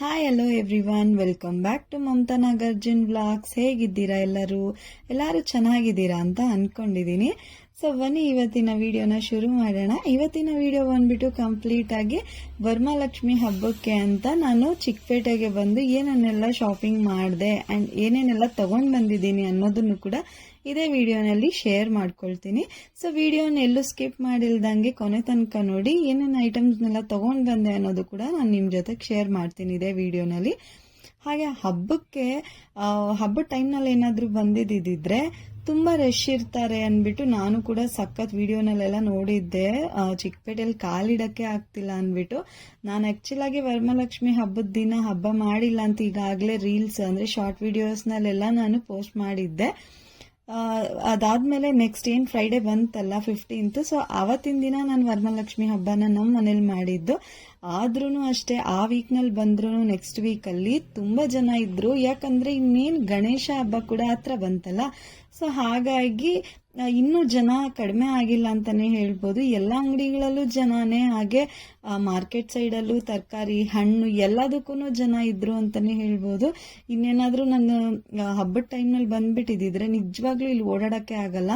Hi hello everyone welcome back to Mamata Nagarjun vlogs ಹೇಗಿದ್ದೀರಾ ಎಲ್ಲರೂ? ಎಲ್ಲರೂ ಚೆನ್ನಾಗಿದ್ದೀರಾ ಅಂತ ಅನ್ಕೊಂಡಿದ್ದೀನಿ. ಸೊ ಬನ್ನಿ, ಇವತ್ತಿನ ವಿಡಿಯೋನ ಶುರು ಮಾಡೋಣ. ಇವತ್ತಿನ ವಿಡಿಯೋ ಬಂದ್ಬಿಟ್ಟು ಕಂಪ್ಲೀಟ್ ಆಗಿ ವರ್ಮಾಲಕ್ಷ್ಮಿ ಹಬ್ಬಕ್ಕೆ ಅಂತ ನಾನು ಚಿಕ್ಕಪೇಟೆಗೆ ಬಂದು ಏನನ್ನೆಲ್ಲ ಶಾಪಿಂಗ್ ಮಾಡಿದೆ ಆ್ಯಂಡ್ ಏನೇನೆಲ್ಲ ತಗೊಂಡು ಬಂದಿದ್ದೀನಿ ಅನ್ನೋದನ್ನು ಕೂಡ ಇದೇ ವಿಡಿಯೋನಲ್ಲಿ ಶೇರ್ ಮಾಡ್ಕೊಳ್ತೀನಿ. ಸೊ ವಿಡಿಯೋನ ಎಲ್ಲೂ ಸ್ಕಿಪ್ ಮಾಡಿಲ್ದಂಗೆ ಕೊನೆ ತನಕ ನೋಡಿ ಏನೇನು ಐಟಮ್ಸ್ನೆಲ್ಲ ತಗೊಂಡು ಬಂದೆ ಅನ್ನೋದು ಕೂಡ ನಾನು ನಿಮ್ಮ ಜೊತೆಗೆ ಶೇರ್ ಮಾಡ್ತೀನಿ ಇದೇ ವಿಡಿಯೋನಲ್ಲಿ. ಹಾಗೆ ಹಬ್ಬಕ್ಕೆ ಹಬ್ಬದ ಟೈಮ್ನಲ್ಲಿ ಏನಾದರೂ ಬಂದಿದ್ದಿದ್ರೆ ತುಂಬ ರಶ್ ಇರ್ತಾರೆ ಅಂದ್ಬಿಟ್ಟು ನಾನು ಕೂಡ ಸಖತ್ ವಿಡಿಯೋನಲ್ಲೆಲ್ಲ ನೋಡಿದ್ದೆ. ಚಿಕ್ಕಪೇಟೆಯಲ್ಲಿ ಕಾಲಿಡಕ್ಕೆ ಆಗ್ತಿಲ್ಲ ಅಂದ್ಬಿಟ್ಟು. ನಾನು ಆ್ಯಕ್ಚುಲಾಗಿ ವರಮಹಾಲಕ್ಷ್ಮಿ ಹಬ್ಬದ ದಿನ ಹಬ್ಬ ಮಾಡಿಲ್ಲ ಅಂತ ಈಗಾಗಲೇ ರೀಲ್ಸ್ ಅಂದರೆ ಶಾರ್ಟ್ ವಿಡಿಯೋಸ್ನಲ್ಲೆಲ್ಲ ನಾನು ಪೋಸ್ಟ್ ಮಾಡಿದ್ದೆ. ಅದಾದ್ಮೇಲೆ ನೆಕ್ಸ್ಟ್ ಏನ್ ಫ್ರೈಡೆ ಬಂತಲ್ಲ ಫಿಫ್ಟೀನ್ತ್ ಸೊ ಅವತ್ತಿನ ದಿನ ನಾನು ವರಮಹಾಲಕ್ಷ್ಮಿ ಹಬ್ಬನ ನಮ್ಮ ಮನೇಲಿ ಮಾಡಿದ್ದು. ಆದ್ರೂ ಅಷ್ಟೇ, ಆ ವೀಕ್ನಲ್ಲಿ ಬಂದ್ರು ನೆಕ್ಸ್ಟ್ ವೀಕಲ್ಲಿ ತುಂಬಾ ಜನ ಇದ್ರು. ಯಾಕಂದ್ರೆ ಇನ್ನೇನು ಗಣೇಶ ಹಬ್ಬ ಕೂಡ ಹತ್ರ ಬಂತಲ್ಲ. ಸೊ ಹಾಗಾಗಿ ಇನ್ನೂ ಜನ ಕಡಿಮೆ ಆಗಿಲ್ಲ ಅಂತಾನೆ ಹೇಳ್ಬೋದು. ಎಲ್ಲ ಅಂಗಡಿಗಳಲ್ಲೂ ಜನನೇ ಹಾಗೆ ಮಾರ್ಕೆಟ್ ಸೈಡಲ್ಲೂ ತರಕಾರಿ, ಹಣ್ಣು ಎಲ್ಲದಕ್ಕೂ ಜನ ಇದ್ರು ಅಂತಾನೆ ಹೇಳ್ಬೋದು. ಇನ್ನೇನಾದ್ರೂ ನನ್ನ ಹಬ್ಬದ ಹಬ್ಬದ ಟೈಮ್ನಲ್ಲಿ ಬಂದ್ಬಿಟ್ಟಿದ್ರೆ ನಿಜವಾಗ್ಲೂ ಇಲ್ಲಿ ಓಡಾಡಕ್ಕೆ ಆಗಲ್ಲ.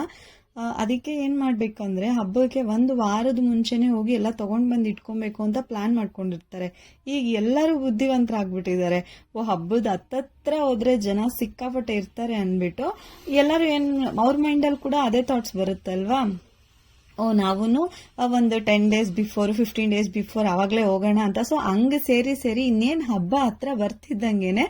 ಅದಕ್ಕೆ ಏನ್ ಮಾಡಬೇಕಂದ್ರೆ ಹಬ್ಬಕ್ಕೆ ಒಂದು ವಾರದ ಮುಂಚೆನೇ ಹೋಗಿ ಎಲ್ಲ ತಗೊಂಡ್ ಬಂದು ಇಟ್ಕೊಬೇಕು ಅಂತ ಪ್ಲಾನ್ ಮಾಡ್ಕೊಂಡಿರ್ತಾರೆ. ಈಗ ಎಲ್ಲರೂ ಬುದ್ಧಿವಂತರಾಗ್ಬಿಟ್ಟಿದ್ದಾರೆ. ಓ, ಹಬ್ಬದ ಹತ್ತತ್ರ ಹೋದರೆ ಜನ ಸಿಕ್ಕಾಪಟ್ಟೆ ಇರ್ತಾರೆ ಅನ್ಬಿಟ್ಟು ಎಲ್ಲರೂ ಏನು, ಅವ್ರ ಮೈಂಡಲ್ಲಿ ಕೂಡ ಅದೇ ಥಾಟ್ಸ್ ಬರುತ್ತಲ್ವಾ? ಓ ನಾವು ಒಂದು ten days before fifteen days before ಆವಾಗಲೇ ಹೋಗೋಣ ಅಂತ. ಸೊ ಹಂಗೆ ಸೇರಿ ಸೇರಿ ಇನ್ನೇನು ಹಬ್ಬ ಹತ್ರ ಬರ್ತಿದ್ದಂಗೆನೆ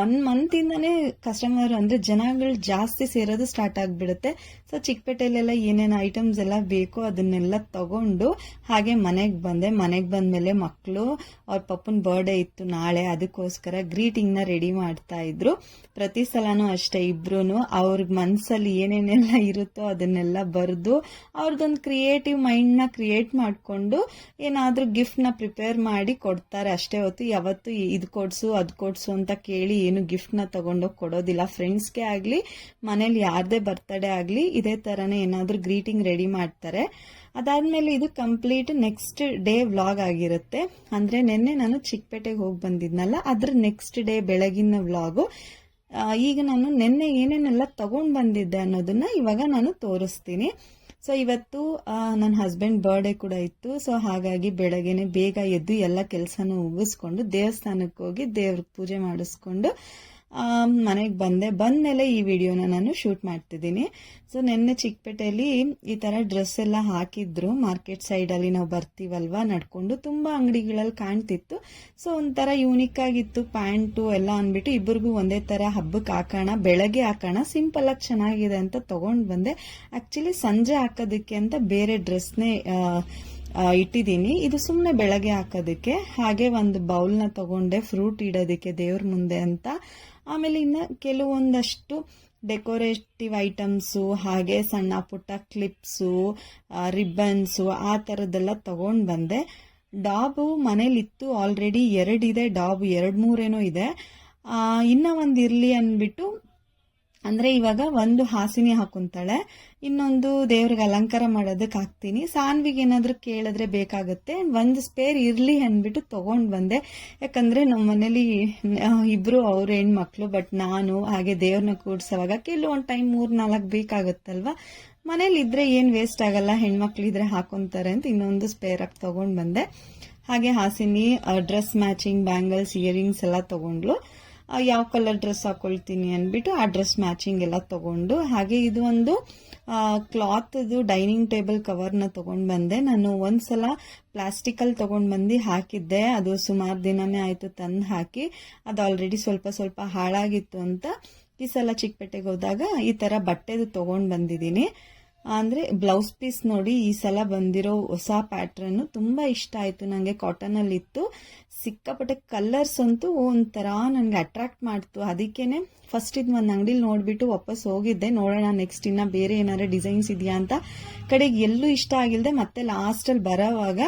ಒನ್ ಮಂತಿಂದನೇ ಕಸ್ಟಮರ್ ಅಂದ್ರೆ ಜನಗಳು ಜಾಸ್ತಿ ಸೇರೋದು ಸ್ಟಾರ್ಟ್ ಆಗಿಬಿಡುತ್ತೆ. ಸೊ ಚಿಕ್ಕಪೇಟೆಲೆಲ್ಲ ಏನೇನು ಐಟಮ್ಸ್ ಎಲ್ಲ ಬೇಕೋ ಅದನ್ನೆಲ್ಲ ತಗೊಂಡು ಹಾಗೆ ಮನೆಗೆ ಬಂದೆ. ಮನೆಗೆ ಬಂದ್ಮೇಲೆ ಮಕ್ಕಳು ಅವ್ರ ಪಪ್ಪನ ಬರ್ಡೇ ಇತ್ತು ನಾಳೆ ಅದಕ್ಕೋಸ್ಕರ ಗ್ರೀಟಿಂಗ್ನ ರೆಡಿ ಮಾಡ್ತಾ ಇದ್ರು. ಪ್ರತಿ ಸಲನೂ ಅಷ್ಟೇ ಇಬ್ರು ಅವ್ರಿಗೆ ಮನಸ್ಸಲ್ಲಿ ಏನೇನೆಲ್ಲ ಇರುತ್ತೋ ಅದನ್ನೆಲ್ಲ ಬರೆದು ಅವ್ರದ್ದೊಂದು ಕ್ರಿಯೇಟಿವ್ ಮೈಂಡ್ನ ಕ್ರಿಯೇಟ್ ಮಾಡಿಕೊಂಡು ಏನಾದರೂ ಗಿಫ್ಟ್ನ ಪ್ರಿಪೇರ್ ಮಾಡಿ ಕೊಡ್ತಾರೆ. ಅಷ್ಟೇ ಹೊತ್ತು ಯಾವತ್ತು ಇದು ಕೊಡ್ಸು, ಅದು ಕೊಡ್ಸು ಅಂತ ಕೇಳಿ ಏನು ಗಿಫ್ಟ್ನ ತಗೊಂಡೋಗಿ ಕೊಡೋದಿಲ್ಲ. ಫ್ರೆಂಡ್ಸ್ಗೆ ಆಗಲಿ, ಮನೇಲಿ ಯಾರದೇ ಬರ್ತಡೇ ಆಗಲಿ, ಇದೇ ಥರನೇ ಏನಾದರೂ ಗ್ರೀಟಿಂಗ್ ರೆಡಿ ಮಾಡ್ತಾರೆ. ಅದಾದಮೇಲೆ ಇದು ಕಂಪ್ಲೀಟ್ ನೆಕ್ಸ್ಟ್ ಡೇ ವ್ಲಾಗ್ ಆಗಿರುತ್ತೆ. ಅಂದರೆ ನಿನ್ನೆ ನಾನು ಚಿಕ್ಕಪೇಟೆಗೆ ಹೋಗಿ ಬಂದಿದ್ನಲ್ಲ, ಅದ್ರ ನೆಕ್ಸ್ಟ್ ಡೇ ಬೆಳಗಿನ ವ್ಲಾಗು ಈಗ ನಾನು ನಿನ್ನೆ ಏನೇನೆಲ್ಲ ತಗೊಂಡು ಬಂದಿದ್ದೆ ಅನ್ನೋದನ್ನ ಇವಾಗ ನಾನು ತೋರಿಸ್ತೀನಿ. ಸೊ ಇವತ್ತು ನನ್ನ ಹಸ್ಬೆಂಡ್ ಬರ್ಡೇ ಕೂಡ ಇತ್ತು. ಸೊ ಹಾಗಾಗಿ ಬೆಳಗ್ಗೆನೆ ಬೇಗ ಎದ್ದು ಎಲ್ಲ ಕೆಲಸನೂ ಮುಗಿಸ್ಕೊಂಡು ದೇವಸ್ಥಾನಕ್ಕೆ ಹೋಗಿ ದೇವ್ರಿಗೆ ಪೂಜೆ ಮಾಡಿಸ್ಕೊಂಡು ಮನೆಗೆ ಬಂದೆ. ಬಂದ ಮೇಲೆ ಈ ವಿಡಿಯೋನ ನಾನು ಶೂಟ್ ಮಾಡ್ತಿದ್ದೀನಿ. ಸೊ ನಿನ್ನೆ ಚಿಕ್ಕಪೇಟೆಯಲ್ಲಿ ಈ ಥರ ಡ್ರೆಸ್ ಎಲ್ಲ ಹಾಕಿದ್ರು. ಮಾರ್ಕೆಟ್ ಸೈಡಲ್ಲಿ ನಾವು ಬರ್ತೀವಲ್ವ ನಡ್ಕೊಂಡು. ತುಂಬ ಅಂಗಡಿಗಳಲ್ಲಿ ಕಾಣ್ತಿತ್ತು. ಸೊ ಒಂಥರ ಯೂನಿಕ್ ಆಗಿತ್ತು. ಪ್ಯಾಂಟು ಎಲ್ಲ ಅಂದ್ಬಿಟ್ಟು ಇಬ್ಬರಿಗೂ ಒಂದೇ ಥರ ಹಬ್ಬಕ್ಕೆ ಹಾಕೋಣ ಬೆಳಗ್ಗೆ ಹಾಕೋಣ ಸಿಂಪಲ್ ಆಗಿ ಚೆನ್ನಾಗಿದೆ ಅಂತ ತೊಗೊಂಡು ಬಂದೆ. ಆ್ಯಕ್ಚುಲಿ ಸಂಜೆ ಹಾಕೋದಕ್ಕೆ ಅಂತ ಬೇರೆ ಡ್ರೆಸ್ನೇ ಇಟ್ಟಿದ್ದೀನಿ. ಇದು ಸುಮ್ಮನೆ ಬೆಳಗ್ಗೆ ಹಾಕೋದಕ್ಕೆ. ಹಾಗೆ ಒಂದು ಬೌಲ್ನ ತಗೊಂಡೆ. ಫ್ರೂಟ್ ಇಡೋದಕ್ಕೆ ದೇವ್ರ ಮುಂದೆ ಅಂತ. ಆಮೇಲೆ ಇನ್ನು ಕೆಲವೊಂದಷ್ಟು ಡೆಕೋರೇಟಿವ್ ಐಟಮ್ಸು ಹಾಗೆ ಸಣ್ಣ ಪುಟ್ಟ ಕ್ಲಿಪ್ಸು ರಿಬ್ಬನ್ಸು ಆ ಥರದ್ದೆಲ್ಲ ತಗೊಂಡು ಬಂದೆ. ಡಾಬು ಮನೇಲಿತ್ತು ಆಲ್ರೆಡಿ ಎರಡಿದೆ, ಡಾಬು ಎರಡು ಮೂರೇನೋ ಇದೆ ಇನ್ನೂ ಒಂದು ಇರಲಿ ಅಂದ್ಬಿಟ್ಟು ಅಂದ್ರೆ ಇವಾಗ ಒಂದು ಹಾಸಿನಿ ಹಾಕೊಂತಾಳೆ, ಇನ್ನೊಂದು ದೇವ್ರಿಗೆ ಅಲಂಕಾರ ಮಾಡೋದಕ್ಕೆ ಹಾಕ್ತೀನಿ. ಸಾನ್ವಿಗೆ ಏನಾದ್ರು ಕೇಳಿದ್ರೆ ಬೇಕಾಗುತ್ತೆ. ಒಂದು ಸ್ಪೇರ್ ಇರ್ಲಿ ಅಂದ್ಬಿಟ್ಟು ತಗೊಂಡ್ ಬಂದೆ. ಯಾಕಂದ್ರೆ ನಮ್ಮ ಮನೇಲಿ ಇಬ್ಬರು ಇಬ್ರು ಅವ್ರ ಹೆಣ್ಮಕ್ಳು, ಬಟ್ ನಾನು, ಹಾಗೆ ದೇವ್ರನ್ನ ಕೂಡ್ಸೋವಾಗ ಕೆಲವೊಂದು ಟೈಮ್ ಮೂರ್ ನಾಲ್ಕು ಬೇಕಾಗುತ್ತಲ್ವಾ? ಮನೇಲಿ ಇದ್ರೆ ಏನ್ ವೇಸ್ಟ್ ಆಗಲ್ಲ, ಹೆಣ್ಮಕ್ಳು ಇದ್ರೆ ಹಾಕೊಂತಾರೆ ಅಂತ ಇನ್ನೊಂದು ಸ್ಪೇರ್ ಆಗಿ ತಗೊಂಡ್ ಬಂದೆ. ಹಾಗೆ Hasini dress matching bangles earrings ಎಲ್ಲ ತಗೊಂಡ್ಲು ಯಾವ ಕಲರ್ ಡ್ರೆಸ್ ಹಾಕೊಳ್ತೀನಿ ಅಂದ್ಬಿಟ್ಟು ಆ ಡ್ರೆಸ್ ಮ್ಯಾಚಿಂಗ್ ಎಲ್ಲ ತಗೊಂಡು, ಹಾಗೆ ಇದು ಒಂದು ಕ್ಲಾತ್ ಡೈನಿಂಗ್ ಟೇಬಲ್ ಕವರ್ನ ತಗೊಂಡ್ ಬಂದೆ. ನಾನು ಒಂದ್ಸಲ ಪ್ಲಾಸ್ಟಿಕಲ್ಲಿ ತಗೊಂಡ್ ಬಂದು ಹಾಕಿದ್ದೆ. ಅದು ಸುಮಾರು ದಿನನೇ ಆಯ್ತು ತಂದು ಹಾಕಿ. ಅದು ಆಲ್ರೆಡಿ ಸ್ವಲ್ಪ ಸ್ವಲ್ಪ ಹಾಳಾಗಿತ್ತು ಅಂತ ಈ ಸಲ ಚಿಕ್ಕಪೇಟೆಗೆ ಹೋದಾಗ ಈ ತರ ಬಟ್ಟೆದು ತೊಗೊಂಡು ಬಂದಿದ್ದೀನಿ. ಅಂದ್ರೆ ಬ್ಲೌಸ್ ಪೀಸ್ ನೋಡಿ ಈ ಸಲ ಬಂದಿರೋ ಹೊಸ ಪ್ಯಾಟ್ರನ್ ತುಂಬಾ ಇಷ್ಟ ಆಯ್ತು. ನಂಗೆ ಕಾಟನ್ ಅಲ್ಲಿ ಇತ್ತು. ಸಿಕ್ಕಾಪಟ್ಟೆ ಕಲರ್ಸ್ ಅಂತೂ ಒಂಥರ ನನ್ಗೆ ಅಟ್ರಾಕ್ಟ್ ಮಾಡ್ತು. ಅದಕ್ಕೇನೆ ಫಸ್ಟ್ ಇದು ಒಂದು ಅಂಗಡಿಲಿ ನೋಡ್ಬಿಟ್ಟು ವಾಪಸ್ ಹೋಗಿದ್ದೆ. ನೋಡೋಣ ನೆಕ್ಸ್ಟ್ ಇನ್ನ ಬೇರೆ ಏನಾದ್ರೆ ಡಿಸೈನ್ಸ್ ಇದೆಯಾ ಅಂತ. ಕಡೆಗೆ ಎಲ್ಲೂ ಇಷ್ಟ ಆಗಿಲ್ಲದೆ ಮತ್ತೆ ಲಾಸ್ಟ್ ಅಲ್ಲಿ ಬರೋವಾಗ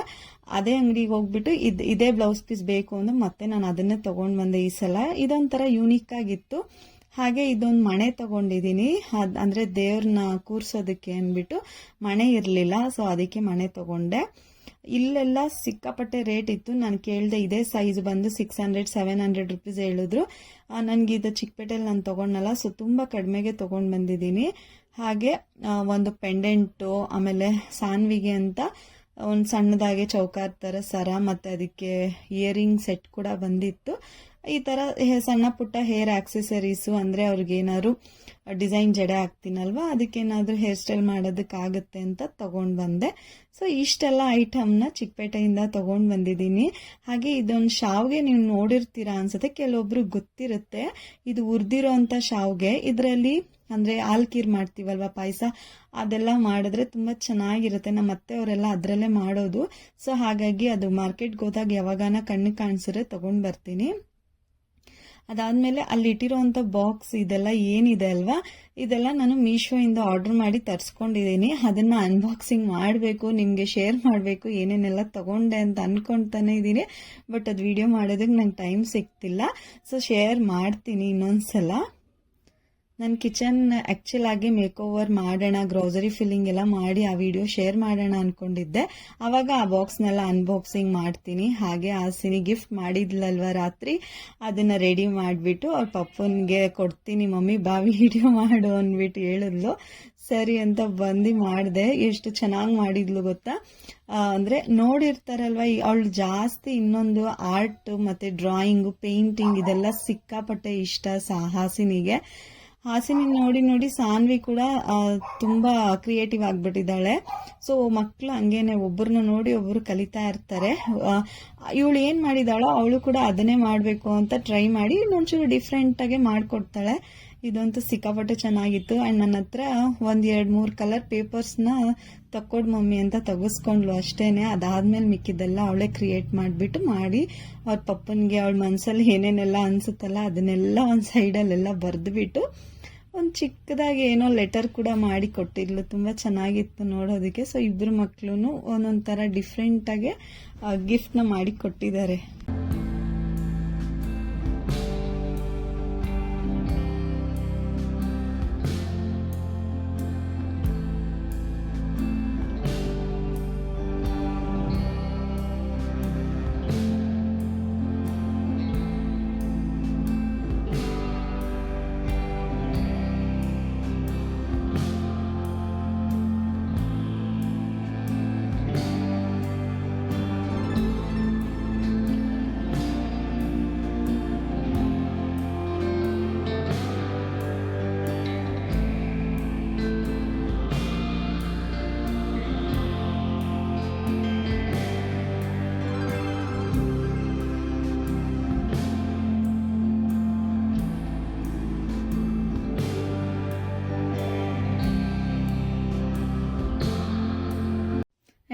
ಅದೇ ಅಂಗಡಿಗೆ ಹೋಗ್ಬಿಟ್ಟು ಇದ್, ಇದೇ ಬ್ಲೌಸ್ ಪೀಸ್ ಬೇಕು ಅಂದ್ರೆ ಮತ್ತೆ ನಾನು ಅದನ್ನೇ ತಗೊಂಡ್ ಬಂದೆ ಈ ಸಲ. ಇದೊಂಥರ ಯೂನಿಕ್ ಆಗಿತ್ತು. ಹಾಗೆ ಇದೊಂದು ಮಣೆ ತಗೊಂಡಿದ್ದೀನಿ ಅದ್- ಅಂದ್ರೆ ದೇವ್ರನ್ನ ಕೂರ್ಸೋದಕ್ಕೆ ಅಂದ್ಬಿಟ್ಟು ಮಣೆ ಇರಲಿಲ್ಲ ಸೊ ಅದಕ್ಕೆ ಮಣೆ ತಗೊಂಡೆ. ಇಲ್ಲೆಲ್ಲ ಸಿಕ್ಕಾಪಟ್ಟೆ ರೇಟ್ ಇತ್ತು. ನಾನು ಕೇಳಿದೆ ಇದೇ ಸೈಜ್ ಬಂದು six hundred seven hundred rupees ಹೇಳಿದ್ರು. ನನಗೆ ಇದು ಚಿಕ್ಕಪೇಟೆಯಲ್ಲಿ ನಾನು ತಗೊಂಡಲ್ಲ ಸೊ ತುಂಬ ಕಡಿಮೆಗೆ ತಗೊಂಡು ಬಂದಿದ್ದೀನಿ ಹಾಗೆ ಒಂದು ಪೆಂಡೆಂಟು ಆಮೇಲೆ ಸಾನ್ವಿಗೆ ಅಂತ ಒಂದು ಸಣ್ಣದಾಗಿ ಚೌಕಾರ್ ಥರ ಸರ, ಮತ್ತು ಅದಕ್ಕೆ ಇಯರಿಂಗ್ ಸೆಟ್ ಕೂಡ ಬಂದಿತ್ತು. ಈ ಹೇ- ಸಣ್ಣ ಪುಟ್ಟ ಹೇರ್ ಆಕ್ಸೆಸರೀಸು ಅಂದರೆ ಅವ್ರಿಗೇನಾದ್ರು ಡಿಸೈನ್ ಜಡೆ ಹಾಕ್ತೀನಲ್ವ? ಅದಕ್ಕೇನಾದರೂ ಹೇರ್ ಸ್ಟೈಲ್ ಮಾಡೋದಕ್ಕಾಗುತ್ತೆ ಅಂತ ತಗೊಂಡು ಬಂದೆ. ಸೊ ಇಷ್ಟೆಲ್ಲ ಐಟಮ್ನ ಚಿಕ್ಕಪೇಟೆಯಿಂದ ತಗೊಂಡು ಬಂದಿದ್ದೀನಿ. ಹಾಗೆ ಇದೊಂದು ಶಾವ್ಗೆ ನೀವು ನೋಡಿರ್ತೀರಾ ಅನ್ಸುತ್ತೆ. ಕೆಲವೊಬ್ರು ಗೊತ್ತಿರುತ್ತೆ. ಇದು ಹುರಿದಿರೋ ಅಂಥ ಶಾವ್ಗೆ. ಇದರಲ್ಲಿ ಅಂದರೆ ಆಲ್ಕೀರ್ ಮಾಡ್ತೀವಲ್ವ ಪಾಯಸ? ಅದೆಲ್ಲ ಮಾಡಿದ್ರೆ ತುಂಬ ಚೆನ್ನಾಗಿರುತ್ತೆ. ನಮ್ಮ ಅತ್ತೆಯವರೆಲ್ಲ ಅದರಲ್ಲೇ ಮಾಡೋದು. ಸೊ ಹಾಗಾಗಿ ಅದು ಮಾರ್ಕೆಟ್ಗೆ ಹೋದಾಗ ಯಾವಾಗಾನ ಕಣ್ಣು ಕಾಣಿಸಿದ್ರೆ ತೊಗೊಂಡು ಬರ್ತೀನಿ. ಅದಾದಮೇಲೆ ಅಲ್ಲಿ ಇಟ್ಟಿರೋವಂಥ ಬಾಕ್ಸ್ ಇದೆಲ್ಲ ಏನಿದೆ ಅಲ್ವಾ? ಇದೆಲ್ಲ ನಾನು ಮೀಶೋಯಿಂದ ಆರ್ಡರ್ ಮಾಡಿ ತರಿಸ್ಕೊಂಡಿದ್ದೀನಿ. ಅದನ್ನು ಅನ್ಬಾಕ್ಸಿಂಗ್ ಮಾಡಬೇಕು, ನಿಮಗೆ ಶೇರ್ ಮಾಡಬೇಕು, ಏನೇನೆಲ್ಲ ತಗೊಂಡೆ ಅಂತ ಅನ್ಕೊಂತಾನೆ ಇದ್ದೀನಿ. ಬಟ್ ಅದು ವಿಡಿಯೋ ಮಾಡೋದಕ್ಕೆ ನಂಗೆ ಟೈಮ್ ಸಿಗ್ತಿಲ್ಲ. ಸೊ ಶೇರ್ ಮಾಡ್ತೀನಿ ಇನ್ನೊಂದ್ಸಲ. ನನ್ನ ಕಿಚನ್ ಆ್ಯಕ್ಚುಲಾಗಿ ಮೇಕ್ ಓವರ್ ಮಾಡೋಣ ಗ್ರೋಸರಿ ಫಿಲ್ಲಿಂಗ್ ಎಲ್ಲ ಮಾಡಿ ಆ ವಿಡಿಯೋ ಶೇರ್ ಮಾಡೋಣ ಅನ್ಕೊಂಡಿದ್ದೆ. ಅವಾಗ ಆ ಬಾಕ್ಸ್ನೆಲ್ಲ ಅನ್ಬಾಕ್ಸಿಂಗ್ ಮಾಡ್ತೀನಿ. ಹಾಗೆ ಆ ಸಿನಿ ಗಿಫ್ಟ್ ಮಾಡಿದ್ಲಲ್ವ ರಾತ್ರಿ? ಅದನ್ನು ರೆಡಿ ಮಾಡಿಬಿಟ್ಟು ಅವ್ರ ಪಪ್ಪನಿಗೆ ಕೊಡ್ತೀನಿ, ಮಮ್ಮಿ ಬಾ ವಿಡಿಯೋ ಮಾಡು ಅಂದ್ಬಿಟ್ಟು ಹೇಳಿದ್ಲು. ಸರಿ ಅಂತ ಬಂದು ಮಾಡಿದೆ. ಎಷ್ಟು ಚೆನ್ನಾಗಿ ಮಾಡಿದ್ಲು ಗೊತ್ತಾ? ಅಂದ್ರೆ ನೋಡಿರ್ತಾರಲ್ವ ಅವಳು ಜಾಸ್ತಿ ಇನ್ನೊಂದು ಆರ್ಟ್ ಮತ್ತೆ ಡ್ರಾಯಿಂಗು ಪೇಂಟಿಂಗ್ ಇದೆಲ್ಲ ಸಿಕ್ಕಾಪಟ್ಟೆ ಇಷ್ಟ ಸಾ ಹಾಸಿನಿಗೆ ಹಾಸಿನಿ ನೋಡಿ ನೋಡಿ ಸಾನ್ವಿ ಕೂಡ ತುಂಬಾ ಕ್ರಿಯೇಟಿವ್ ಆಗ್ಬಿಟ್ಟಿದ್ದಾಳೆ. ಸೊ ಮಕ್ಕಳು ಹಂಗೇನೆ ಒಬ್ಬರನ್ನ ನೋಡಿ ಒಬ್ಬರು ಕಲಿತಾ ಇರ್ತಾರೆ. ಇವಳು ಏನು ಮಾಡಿದಾಳೋ ಅವಳು ಕೂಡ ಅದನ್ನೇ ಮಾಡಬೇಕು ಅಂತ ಟ್ರೈ ಮಾಡಿ ಇನ್ನೊಂಚೂರು ಡಿಫ್ರೆಂಟಾಗೆ ಮಾಡಿಕೊಡ್ತಾಳೆ. ಇದಂತೂ ಸಿಕ್ಕಾಪಟ್ಟೆ ಚೆನ್ನಾಗಿತ್ತು. ಆ್ಯಂಡ್ ನನ್ನ ಹತ್ರ ಒಂದು ಎರಡು ಮೂರು ಕಲರ್ ಪೇಪರ್ಸ್ನ ತಕ್ಕೊಡ್ ಮಮ್ಮಿ ಅಂತ ತಗಸ್ಕೊಂಡ್ಲು ಅಷ್ಟೇನೆ. ಅದಾದ್ಮೇಲೆ ಮಿಕ್ಕಿದ್ದೆಲ್ಲ ಅವಳೇ ಕ್ರಿಯೇಟ್ ಮಾಡಿಬಿಟ್ಟು ಮಾಡಿ, ಅವ್ರ ಪಪ್ಪನಿಗೆ ಅವಳ ಮನಸ್ಸಲ್ಲಿ ಏನೇನೆಲ್ಲ ಅನ್ಸುತ್ತಲ್ಲ ಅದನ್ನೆಲ್ಲ ಒಂದು ಸೈಡಲ್ಲೆಲ್ಲ ಬರೆದ್ಬಿಟ್ಟು ಒಂದು ಚಿಕ್ಕದಾಗಿ ಏನೋ ಲೆಟರ್ ಕೂಡ ಮಾಡಿ ಕೊಟ್ಟಿದ್ಲು. ತುಂಬ ಚೆನ್ನಾಗಿತ್ತು ನೋಡೋದಕ್ಕೆ. ಸೊ ಇಬ್ಬರು ಮಕ್ಕಳು ಒಂದೊಂದು ಥರ ಡಿಫ್ರೆಂಟಾಗೆ ಗಿಫ್ಟ್ನ ಮಾಡಿ ಕೊಟ್ಟಿದ್ದಾರೆ.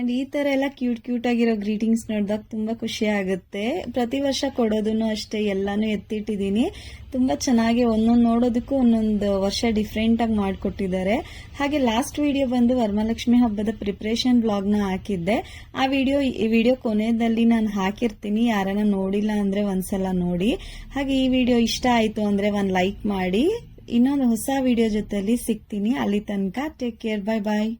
ಆ್ಯಂಡ್ ಈ ಥರ ಎಲ್ಲ ಕ್ಯೂಟ್ ಕ್ಯೂಟ್ ಆಗಿರೋ ಗ್ರೀಟಿಂಗ್ಸ್ ನೋಡಿದಾಗ ತುಂಬ ಖುಷಿ ಆಗುತ್ತೆ. ಪ್ರತಿ ವರ್ಷ ಕೊಡೋದನ್ನು ಅಷ್ಟೇ, ಎಲ್ಲಾನು ಎತ್ತಿಟ್ಟಿದ್ದೀನಿ ತುಂಬ ಚೆನ್ನಾಗಿ ಒಂದೊಂದು ನೋಡೋದಕ್ಕೂ ಒಂದೊಂದು ವರ್ಷ ಡಿಫ್ರೆಂಟಾಗಿ ಮಾಡಿಕೊಟ್ಟಿದ್ದಾರೆ. ಹಾಗೆ ಲಾಸ್ಟ್ ವಿಡಿಯೋ ಬಂದು ವರಮಹಾಲಕ್ಷ್ಮಿ ಹಬ್ಬದ ಪ್ರಿಪ್ರೇಷನ್ ಬ್ಲಾಗ್ನ ಹಾಕಿದ್ದೆ. ಆ ವಿಡಿಯೋ ಈ ವಿಡಿಯೋ ಕೊನೆಯಲ್ಲಿ ನಾನು ಹಾಕಿರ್ತೀನಿ. ಯಾರನ್ನ ನೋಡಿಲ್ಲ ಅಂದರೆ ಒಂದ್ಸಲ ನೋಡಿ. ಹಾಗೆ ಈ ವಿಡಿಯೋ ಇಷ್ಟ ಆಯಿತು ಅಂದರೆ ಒಂದು ಲೈಕ್ ಮಾಡಿ. ಇನ್ನೊಂದು ಹೊಸ ವಿಡಿಯೋ ಜೊತೆಯಲ್ಲಿ ಸಿಗ್ತೀನಿ. ಅಲ್ಲಿ ತನಕ ಟೇಕ್ ಕೇರ್ ಬಾಯ್ ಬಾಯ್